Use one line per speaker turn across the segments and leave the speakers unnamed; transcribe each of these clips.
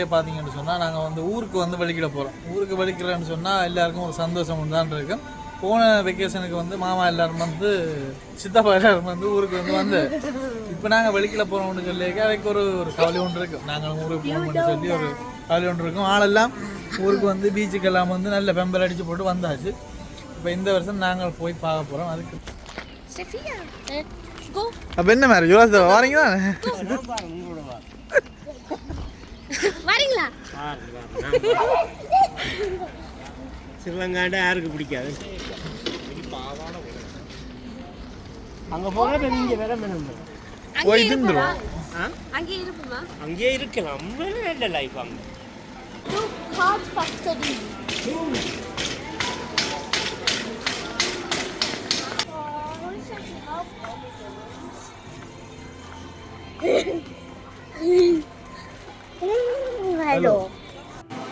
இன்றைய பார்த்தீங்கன்னு சொன்னால் நாங்கள் வந்து ஊருக்கு வந்து வெளிக்கிட போகிறோம் ஊருக்கு வெளிக்கிறேன்னு சொன்னால் எல்லாருக்கும் ஒரு சந்தோஷம் தான் இருக்கும் போன வெக்கேஷனுக்கு வந்து மாமா எல்லாரும் வந்து சித்தப்பா எல்லாரும் வந்து ஊருக்கு வந்து வந்து இப்போ நாங்கள் வெளிக்கிட போகிறோம்னு சொல்லியிருக்க அதுக்கு ஒரு ஒரு கவலை ஒன்று இருக்கும் நாங்கள் ஊருக்கு போகணும்னு சொல்லி ஒரு கவலை ஒன்று இருக்கும் ஆளெல்லாம் ஊருக்கு வந்து பீச்சுக்கெல்லாம் வந்து நல்ல பெம்பல் அடித்து போட்டு வந்தாச்சு. இப்போ இந்த வருஷம் நாங்கள் போய் பார்க்க போகிறோம் அதுக்கு. அப்போ என்ன மாதிரி யோசி வரீங்க தானே
வரீங்களா?
ஸ்ரீலங்காண்ட யாருக்கு பிடிக்காது? அங்கே போனால் நீங்க வேற மேடம்
போய் தின்றுவோம்
ஆ?
அங்கே இருப்போமா
அங்கேயே இருக்கலாம். நல்ல லைஃப் அங்கே.
Factory hello.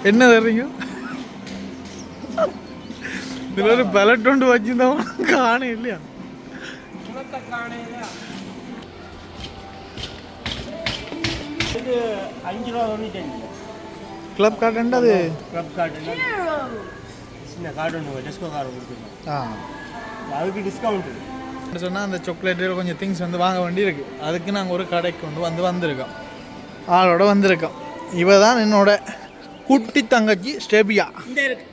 என்ன தர்றீங்க இதில் ஒரு பலட் ஒன்று வச்சிருந்தவன் காண இல்லையா?
அஞ்சு ரூபா தொண்ணூத்தஞ்சு
கிளப் கார்டு அது
கிளப் கார்டு சின்ன கார்டு ஒன்று டெஸ்கோ கார்டு கொடுத்துருக்கோம்
ஆ.
அதுக்கு டிஸ்கவுண்ட்
சொன்னால் அந்த சாக்லேட்டு கொஞ்சம் திங்ஸ் வந்து வாங்க வேண்டி இருக்கு அதுக்கு நாங்கள் ஒரு கடைக்கு கொண்டு வந்து வந்திருக்கோம். ஆளோட வந்திருக்கோம். இவ தான் என்னோட குட்டி தங்கச்சி ஸ்டெபியா.
இருக்கு.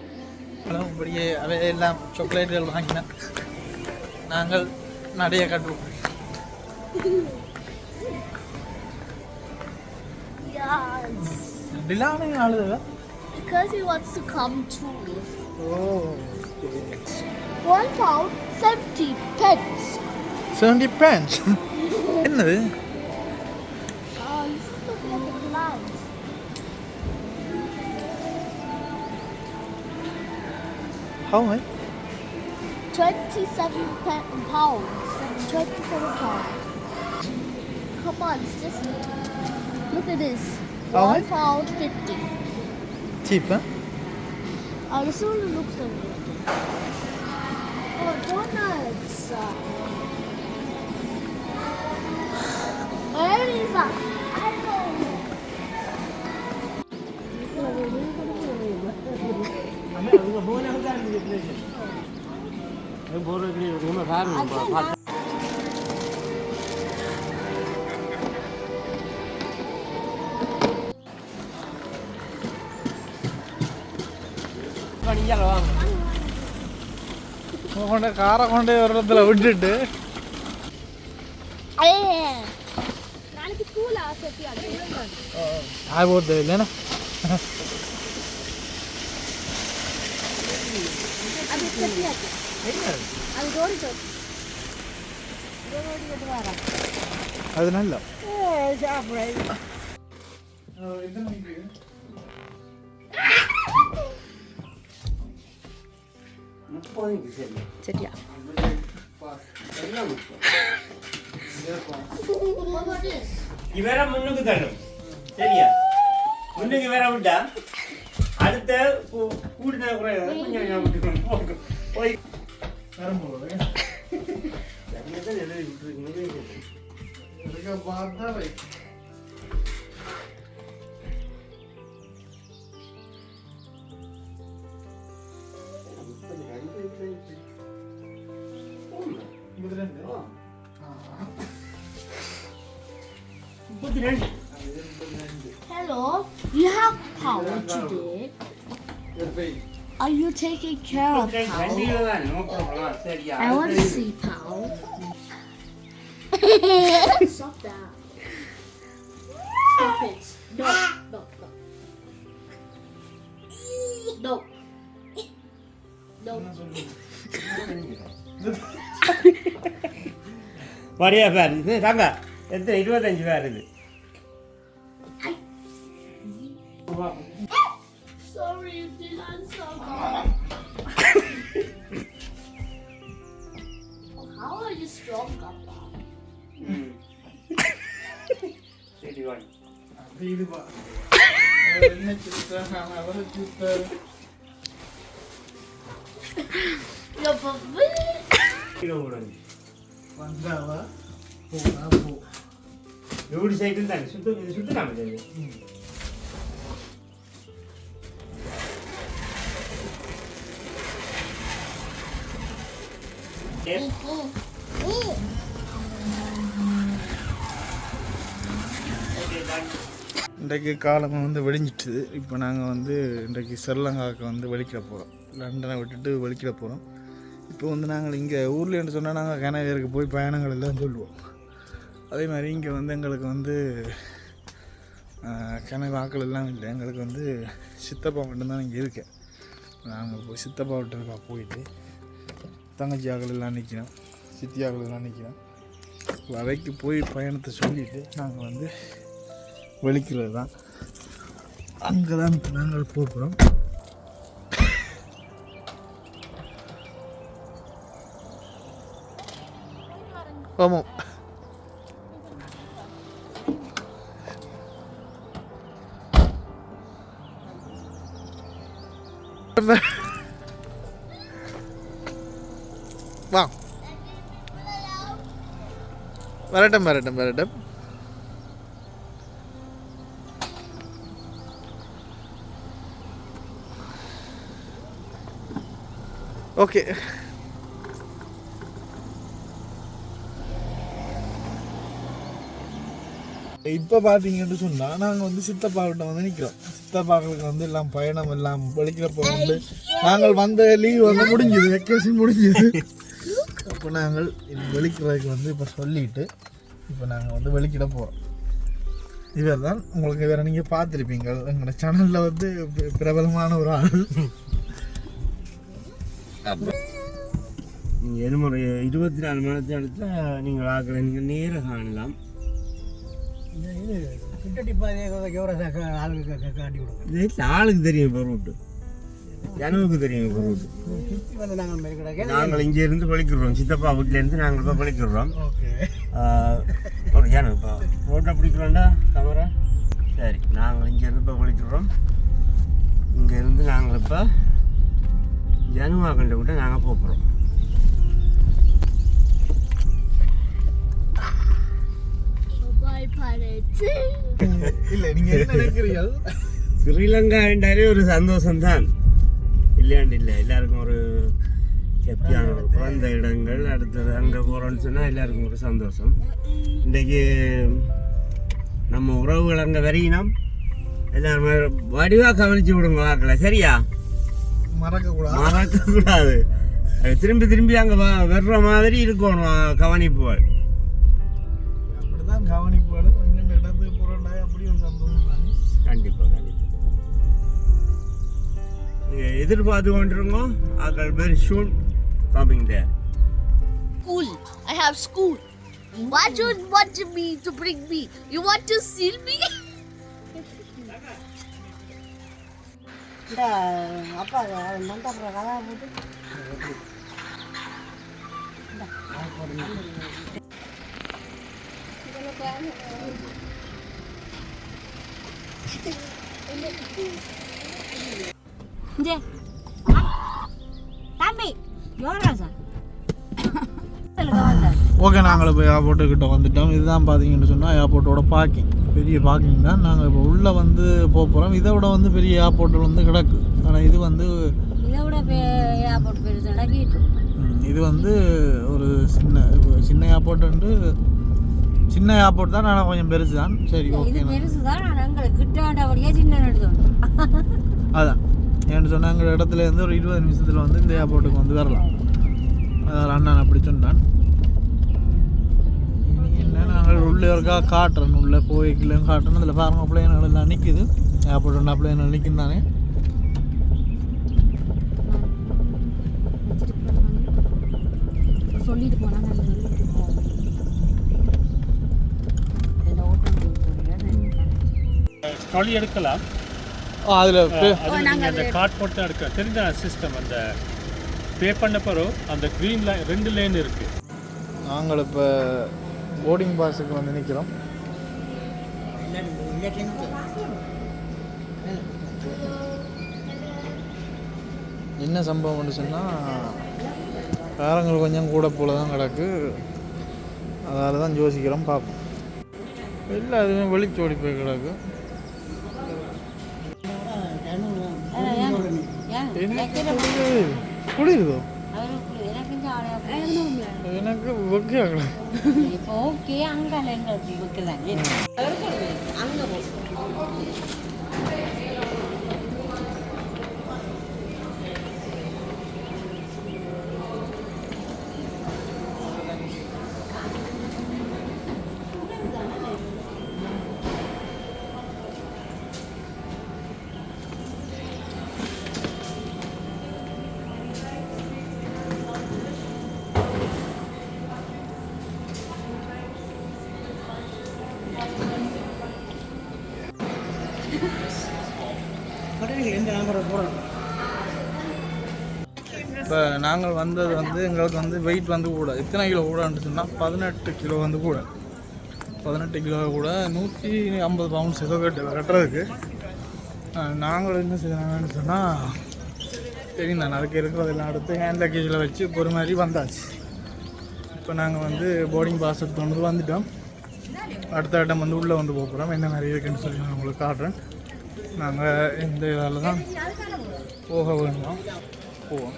எல்லாம் இப்படியே அவை எல்லாம் சாக்லேட்டுகள் வாங்கினேன் நாங்கள் நிறைய கட்டுவோம். டிலானே ஆளுதா
Because he wants to come too.
ஓ
One pound, 70 pence.
Seventy pence என்னது? How much?
27 pounds. 27 pounds. Come on, just look at this.
How
One
much?
pound 50.
Cheap,
huh? I just want to look something. Oh, donuts. Where is that?
தான் அது போகிறது ரொம்ப பாருங்க நீங்கள் வாங்க
கொண்டு
அது
நல்ல
சரியா
இவர முன்னுக்கு தள்ளும் சரியா முன்னுக்கு வேற விட்டா அடுத்த கூடின குறையாத கொஞ்சம் என்னதான் எழுதி விட்டுருக்கீங்க?
இருக்க பார்த்தா ரைட் முப்பத்தி ரெண்டு.
you taking care of
ரெண்டு
Pao?
கிலோ தான் நோ ப்ராப்ளம் சரியா
I want to see Pao. Stop that. Stop it. No, no, no. No. No.
வரியா பேர் இது தாங்க எத்தனை இருபத்தஞ்சு பேர் இது
Sorry, you did answer. How are you strong, Papa?
சரி வாங்க
இது பா என்ன சுத்தர் நான் அவரை சுத்தர்
Your bubble.
கீழே விடுங்க.
வந்தாவா போனா போ
இப்படி சைக்கிள் தானே சுத்த இது சுத்தலாமா இது? Yes. Okay, done.
இன்றைக்கு காலம் வந்து வெடிஞ்சிட்டுது. இப்போ நாங்கள் வந்து இன்றைக்கு ஸ்ரீலங்காவுக்கு வந்து வெளிக்கிட போகிறோம் லண்டனை விட்டுட்டு வெளிக்கிட போகிறோம் இப்போ வந்து நாங்கள் இங்கே ஊர்லேருந்து சொன்னால் நாங்கள் கனவேருக்கு போய் பயணங்கள் எல்லாம் சொல்லுவோம். அதே மாதிரி இங்கே வந்து எங்களுக்கு வந்து கனவு ஆக்கள் எல்லாம் இல்லை. எங்களுக்கு வந்து சித்தப்பா மட்டும்தான் இங்கே இருக்கேன். நாங்கள் போய் சித்தப்பா விட்டுருக்கா போயிட்டு தங்கச்சி ஆகலாம் நிற்கிறேன். சித்தி ஆகலாம் நிற்கிறேன். வரைக்கு போய் பயணத்தை சொல்லிவிட்டு நாங்கள் வந்து வெளிக்கிறது தான். அங்கே தான் நாங்கள் போகிறோம். ஆமாம் வா வரட்டும் வரட்டும் வரட்டும். ஓகே. இப்போ பார்த்தீங்கன்னு சொன்னால் நாங்கள் வந்து சித்தப்பாக்கிட்ட வந்து நிற்கிறோம் சித்தப்பாக்களுக்கு வந்து எல்லாம் பயணம் எல்லாம் வெளிக்கிறப்போ வந்து நாங்கள் வந்த லீவ் வந்து முடிஞ்சுது வெக்கேஷன் முடிஞ்சுது. அப்போ நாங்கள் இது வெளிக்கிறதுக்கு வந்து இப்போ சொல்லிட்டு இப்போ நாங்கள் வந்து வெளிக்கிட போகிறோம் இவர் தான் உங்களுக்கு வேறு நீங்கள் பார்த்துருப்பீங்க எங்களோட சேனலில் வந்து பிரபலமான ஒரு ஆள்
நீங்கள் எதுமுறை இருபத்தி நாலு மணி நேரத்தில் நீங்கள் ஆக்கிற நீங்கள் நேர காணலாம்
கிட்டடி பாதையை ஆளுக்கு காட்டி
இது இல்லை, ஆளுக்கு தெரியும் இப்போ ரூட்டு ஜனவுக்கு தெரியும் ரூட்டு
நாங்கள்
இங்கே இருந்து பழிக்கிறோம். சித்தப்பா வீட்டிலேருந்து நாங்கள் இப்போ பழிக்கிறோம்.
ஓகே.
ஒரு ஜனம் இப்போ ஃபோட்டோ பிடிக்கிறோம்டா கமரா சரி நாங்கள் இங்கே இருந்து இப்போ பழிக்கிறோம். இங்கே இருந்து நாங்கள் இப்போ ஜனுவா கண்டு விட்டு நாங்கள் போகிறோம்.
இல்லை நீங்கள் என்ன நினைக்கிறீர்கள்?
ஸ்ரீலங்கா என்றாலே ஒரு சந்தோஷம்தான். இல்லையாண்டு இல்லை. எல்லாருக்கும் ஒரு ஹாப்பியான ஒரு பிறந்த இடங்கள் அடுத்தது அங்கே போகிறோன்னு சொன்னால் எல்லாருக்கும் ஒரு சந்தோஷம். இன்றைக்கு நம்ம உறவுகள் அங்கே வரையினோம் எல்லாருமே வடிவாக கவனிச்சு விடுங்க வாக்கில் சரியா?
மறக்கக்கூடாது.
மறக்கக்கூடாது. அது திரும்பி திரும்பி அங்கே வர்ற மாதிரி இருக்கணும் கவனிப்புகள்.
அப்படிதான் கவனிப்பாடு
எதிர்பார்த்து கொண்டிருக்கோம் ஆக்கள் very soon coming there
School. I have school. What you want me to bring me? You want to steal me?
இந்த அப்பா மண்டா அப்புறம் கதா போட்டு
இங்கே தம்பி சார்
ஓகே நாங்கள் இப்போ ஏர்போர்ட்டு கிட்ட வந்துட்டோம். இதுதான் பார்த்தீங்கன்னு சொன்னால் ஏர்போர்ட்டோட பார்க்கிங் பெரிய பார்க்கிங் தான். நாங்கள் இப்போ உள்ளே வந்து போக போகிறோம் இதை விட வந்து பெரிய ஏர்போர்ட் வந்து கிடக்கு. ஆனால் இது வந்து
இதை
வந்து ஒரு சின்ன சின்ன ஏர்போர்ட்டு சின்ன ஏர்போர்ட் தான். ஆனால் கொஞ்சம் பெருசு தான். சரி ஓகே
பெருசு தான் ஆனால் எங்களுக்கு கிட்டாண்டபடியே சின்ன எடுத்தோம்
அதான். ஏன்னு சொன்னால் எங்கள் இடத்துல இருந்து ஒரு இருபது நிமிஷத்தில் வந்து இந்த ஏர்போர்ட்டுக்கு வந்து வரலாம். அதான் அண்ணன் அப்படி சொன்னான். என்ன நாங்கள் உள்ளே இருக்கா காட்டுறேன். உள்ளே போய்க்கலையும் காட்டுறேன். அதில் பாருங்க பிள்ளைங்கள் எல்லாம் நிற்குது ஏர்போர்ட் ஒன்றா பிள்ளைங்கள் நிற்கும் தானே?
சொல்லிட்டு போனா நான் சொல்லிட்டு போவோம். இந்த ஓட்டம்
ட்ராலி எடுக்கலாம்.
அதில்
அந்த கார்ட் போட்டு எடுக்க தெரிஞ்ச சிஸ்டம் அந்த பே பண்ண பிறகு அந்த க்ரீன் லைன் ரெண்டு லைன் இருக்கு.
நாங்கள் இப்போ போர்டிங் பாஸுக்கு வந்து நிற்கிறோம் என்ன சம்பவம்னு சொன்னால் காரங்கள் கொஞ்சம் கூட போல தான் கிடக்கு. அதால் தான் யோசிக்கிறோம் பார்ப்போம். இல்லை அதுவுமே வெளிச்சோடி போய் கிடக்கு. குளிருது.
எனக்கு
வெக்கையா கிடக்கு
இப்போ ஓகே அங்கே அங்கே
இப்போ நாங்கள் வந்தது வந்து எங்களுக்கு வந்து வெயிட் வந்து கூட எத்தனை கிலோ கூடன்னு சொன்னால் பதினெட்டு கிலோ வந்து கூட. பதினெட்டு கிலோ கூட நூற்றி ஐம்பது பவுண்ட்ஸ் ஏதோ கட்டு கட்டுறதுக்கு நாங்கள் என்ன செய்யறாங்கன்னு சொன்னால் தெரியும் தான் அதுக்கு இருக்கிறதெல்லாம் எடுத்து ஹேண்ட் லக்கேஜில் வச்சு ஒரு மாதிரி வந்தாச்சு. இப்போ நாங்கள் வந்து போர்டிங் பாஸ் எடுத்து வந்து வந்துட்டோம். அடுத்த இடம் வந்து உள்ளே வந்து போக போகிறோம் என்ன மாதிரி இருக்குன்னு சொல்லி நான் உங்களுக்கு காட்டுறேன். நாங்கள் இந்த இதால் தான் போக வேணும் போவோம்.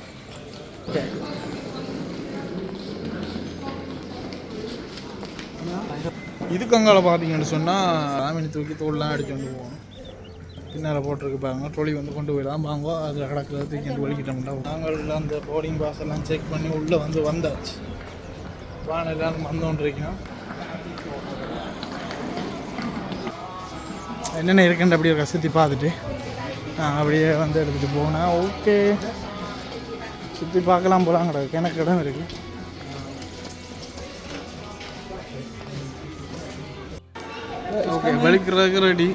இதுக்கு அங்கால பார்த்தீங்கன்னு சொன்னால் ராமினி தூக்கி தோல்லாம் அடிச்சு கொண்டு போவோம். பின்னால் போட்டிருக்கு பாருங்க ட்ரோலி வந்து கொண்டு போயிடலாம். வாங்க அதில் கிடக்கிறத தூக்கி கொண்டு வலிக்கிட்டோம்டா நாங்கள் அந்த போர்டிங் பாஸ் எல்லாம் செக் பண்ணி உள்ளே வந்து வந்தாச்சு. வானெல்லாம் வந்தோன்றிருக்கோம். என்னென்ன இருக்குன்னு அப்படியே கசத்தி பார்த்துட்டு நான் அப்படியே வந்து எடுத்துகிட்டு போனேன் ஓகே. சுற்றி பார்க்கலாம் போலாம் கிடக்கு எனக்கு இடம் இருக்குது ஓகே வலிக்கிறதுக்கு ரெடி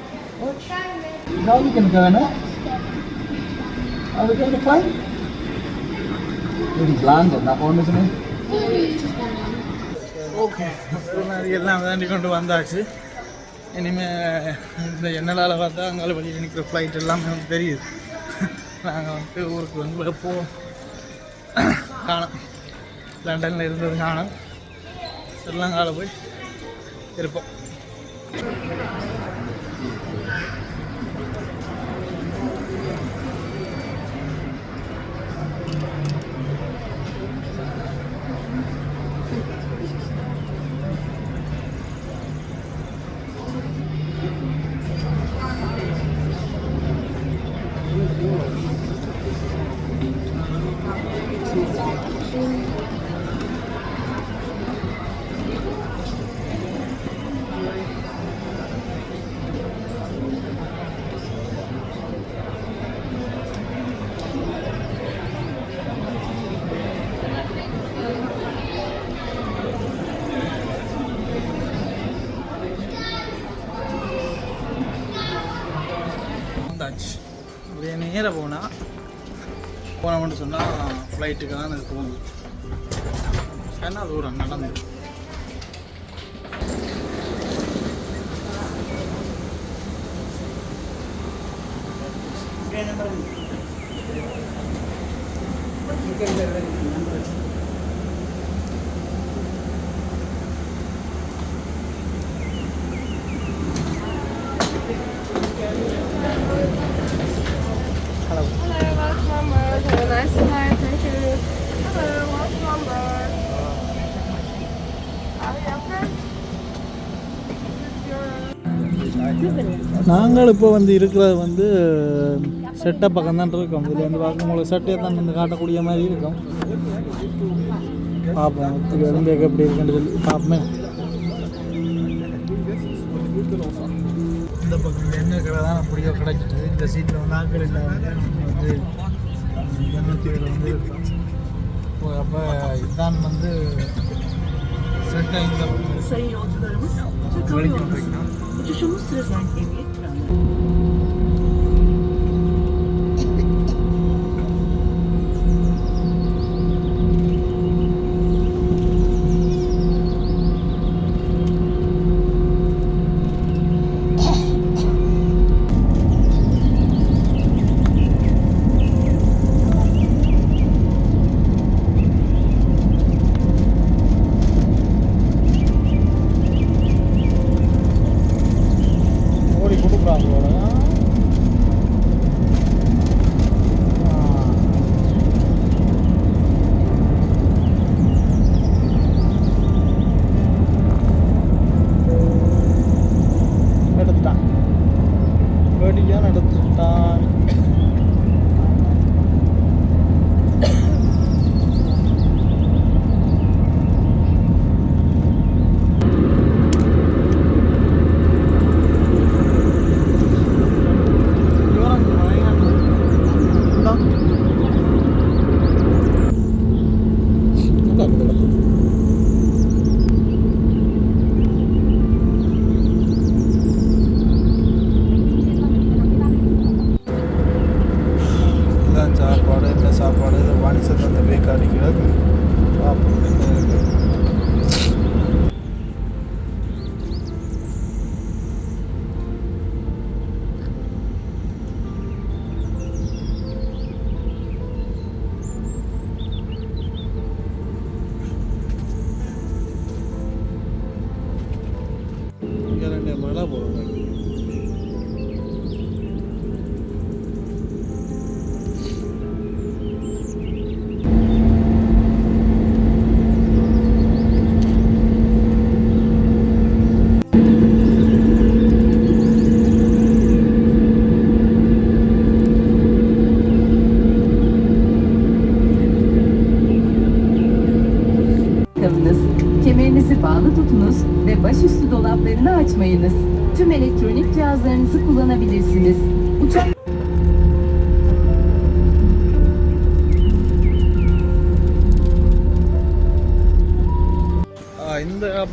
ஓகே எல்லாம் தாண்டி கொண்டு வந்தாச்சு. இனிமேல் இந்த எண்ணலால் பார்த்தா அங்கால வழியில் நிற்கிற ஃப்ளைட் எல்லாமே வந்து தெரியுது. நாங்கள் வந்து ஊருக்கு வந்து போவோம். காணும். லண்டனில் இருந்தது காணும். ஸ்ரீலங்காவில் போய் இருப்போம். அப்படியே நேராக போனால் போனோம்னு சொன்னால் ஃப்ளைட்டுக்கு தான் எனக்கு போகணும் என்ன தூரம் நடந்து
Hello,
நாங்கள் இப்போ வந்து இருக்கிறது வந்து செட்டை பக்கம் தான் இருக்கோம். இதில் வந்து பார்க்கும் உங்களுக்கு செட்டை தான் வந்து காட்டக்கூடிய மாதிரி இருக்கும். பார்ப்போம். இது வந்து எப்படி இருக்குன்னு சொல்லி பார்ப்போமே. இந்த பக்கம் என்ன இருக்கிறதா அப்படியோ கிடைச்சிட்டு இந்த சீட்டில் வந்து ஆட்கள் இல்லை வந்து எண்ணூற்றி வந்து அப்போ இதான் வந்து செட்டை இந்த வெளிக்கிட்டு இருக்கணும் போகிறாங்க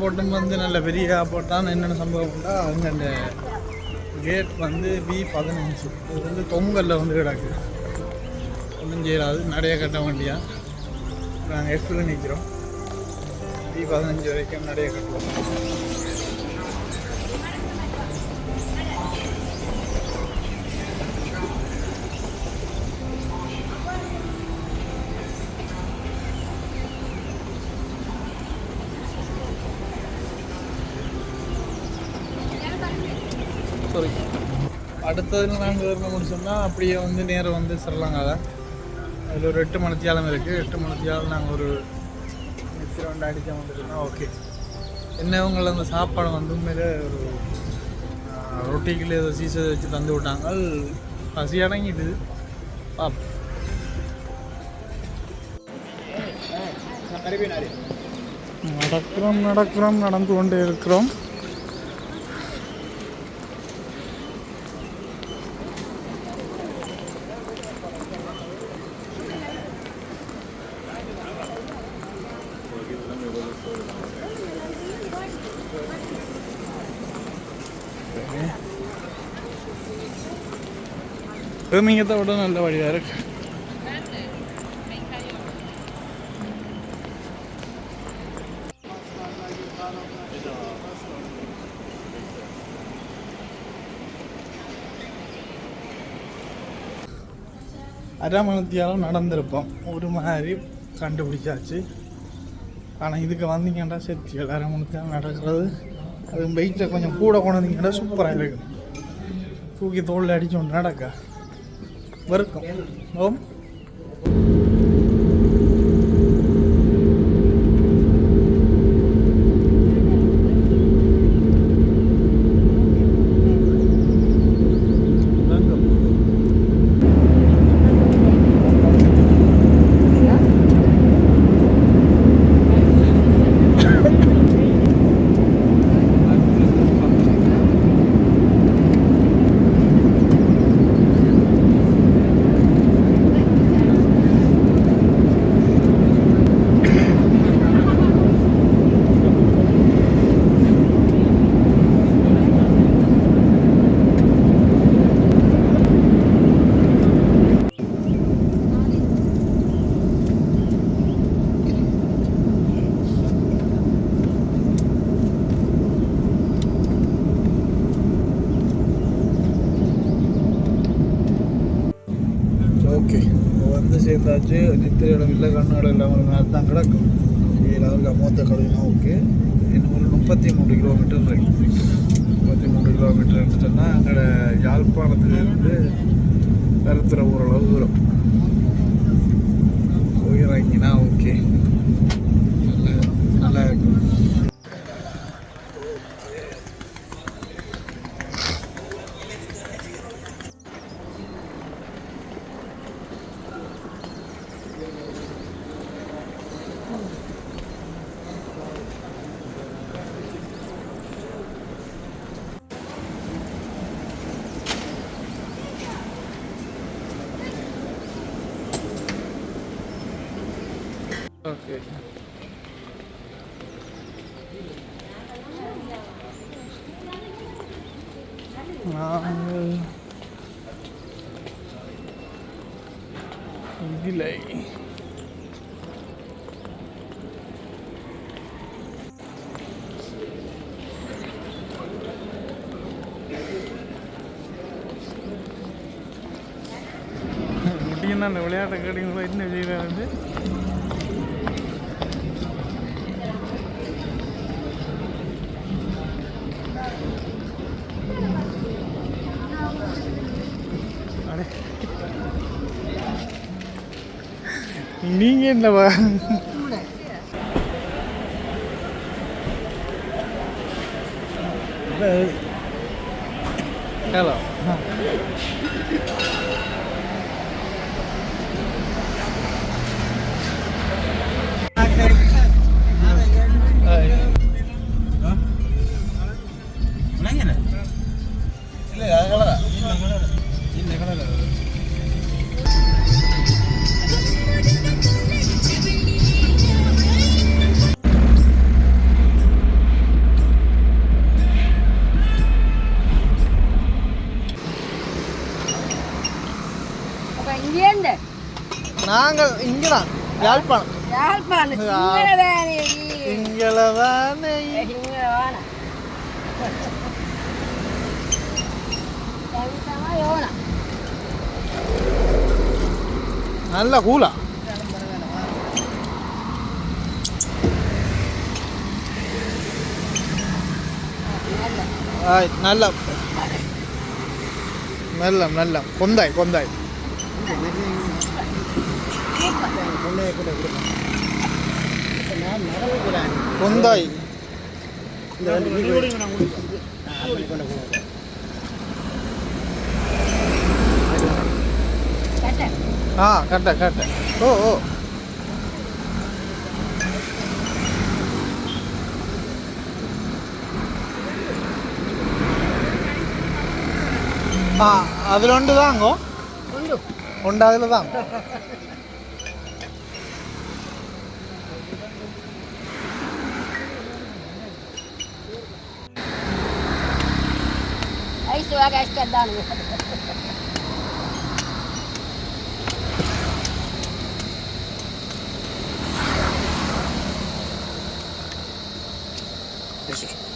இந்த ஏர்போர்ட்டும் வந்து நல்ல பெரிய ஏர்போர்ட் தான் என்னென்ன சம்பவம்னா அவங்க அந்த கேட் வந்து பி பதினஞ்சு. இது வந்து தொங்கலில் வந்து கிடக்கு. ஒன்றும் செய்யறாது நிறைய கட்ட வண்டியா? நாங்கள் எஃப்ல நிற்கிறோம் பி பதினஞ்சு வரைக்கும் நிறைய கட்டுவோம். அடுத்ததில் நாங்கள் வரணும்னு சொன்னால் அப்படியே வந்து நேரம் வந்து ஸ்ரீலங்கா தான் அதில் ஒரு எட்டு மணித்தியாலம் இருக்குது எட்டு மணித்தியாலம் நாங்கள் ஒரு எத்தி ரெண்டு அடித்தா வந்துட்டோம்னா ஓகே என்னவங்களை அந்த சாப்பாடு வந்து உண்மையிலே ஒரு ரொட்டிக்கில் ஏதோ சீசை வச்சு தந்து விட்டாங்க பசி அடங்கிட்டு பாப் நடக்கிறோம் நடக்கிறோம் நடந்து கொண்டே இருக்கிறோம். பேமிங்கத்தை விட நல்ல வழியாக இருக்கு. அரமணத்தியாலும் நடந்திருப்போம். ஒரு மாதிரி கண்டுபிடிச்சாச்சு. ஆனால் இதுக்கு வந்தீங்கன்னா சேர்த்து அரை மணித்தியாலும் நடக்கிறது. அது பைக்கில் கொஞ்சம் கூட கொண்டு வந்தீங்கன்னா சூப்பராக இருக்கும் தூக்கி தோளில் அடிச்சு ஒன்று நடக்க. வெறுக்கும். ஓம் ஓகே இப்போ வந்து சேர்ந்தாச்சு இடம் இல்லை கண்ணாடம் இல்லாமல் தான் கிடக்கும். இதில் அவருக்கு மூத்த கழுவினா ஓகே. இன்னும் ஒரு முப்பத்தி மூணு கிலோமீட்டர் இருக்கு முப்பத்தி மூணு கிலோமீட்டர் சொன்னால் அங்கே யாழ்ப்பாணத்துலேருந்து கருத்துற ஓரளவு தூரம். போயிடறாங்கன்னா ஓகே நல்லா நல்லா இருக்கும் ஓகே நாங்கள் இதில் முடியும் அந்த நீங்க
இந்த
நாங்கள் இங்கே தான் யாழ்ப்பாணம்.
யாழ்ப்பாணம்
ஆ.
சிங்கள வேணி
இங்கே தானே
சிங்கள வேணாம் கவிதமா யோனா.
நல்ல கூலா. நல்ல. நல்ல நல்ல கொந்தாய் கொந்தாய்.
കൊന്തായി.
ആ കട്ടെ കട്ടെ. ഓ ഓ. ആ അതിലുണ്ട് താങ്കോ ഉണ്ട്. അതിൽ
ಐಸು ಆಗ ಅಷ್ಟೇ ಅದ್ದಾನು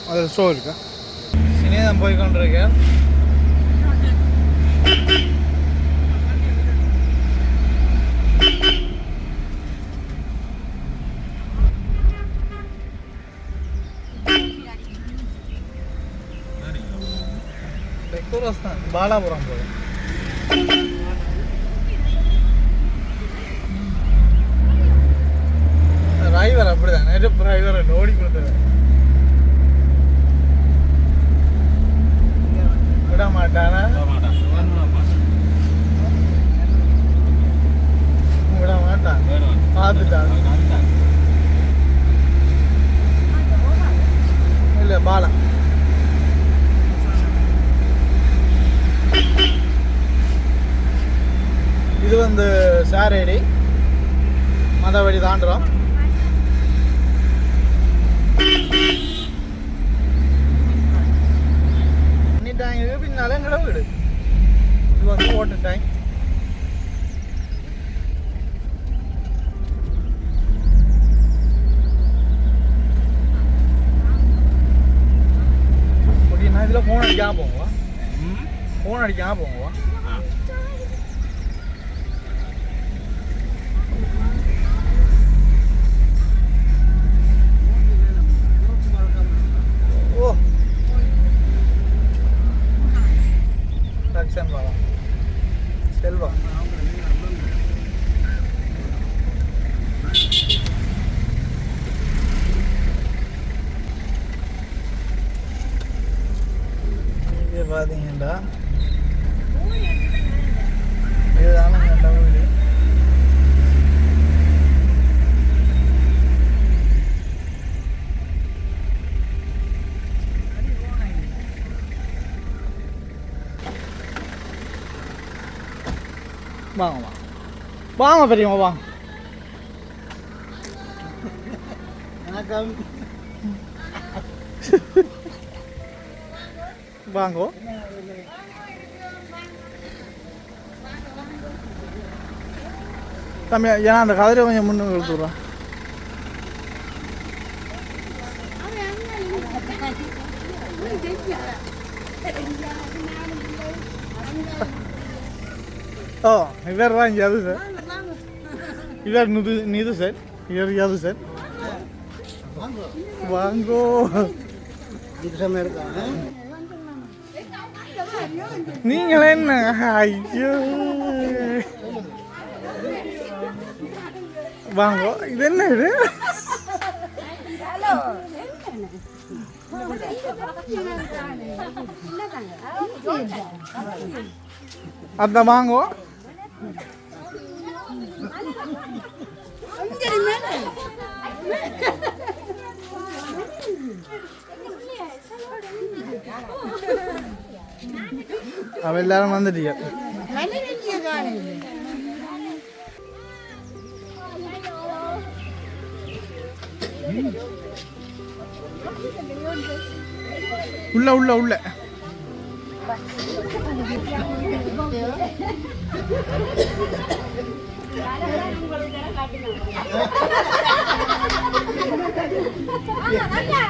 அதில் ஸ்டோ இருக்கா சினேதம் போய் கொண்டிருக்கேன் பாலாபுரம் போதும் டிரைவர் அப்படிதான். நெருப்பு டிரைவர் ஓடி கொடுத்துருவேன் அப்படின்னா இதில் ஃபோன் அடிக்காம போங்க ஃபோன் அடிக்காம போங்க ஓ கலெக்ஷன் வரும் செல்வம் பார்த்தீங்கன்னா இதுதானே நல்ல வீடு. வாங்க வாங்க. வாங்க பெரியம்மா வாங்க.
வணக்கம்.
வாங்கோ தம்பி ஏன்னா அந்த கதிரை கொஞ்சம் முன்னுக்கு எடுத்துடுறோம் ஓ இவர் தான் இங்கே அது சார் இவர் நிது நிது சார் இவர் யாது சார் வாங்கோ
இதுதான் இருக்கா
நீங்கள் என்ன ஐயோ வாங்கோ இது என்ன இது அந்த வாங்கோ அவ எல்லாரும் வந்துட்டீங்க உள்ள உள்ள உள்ள
ஆ, நல்லா.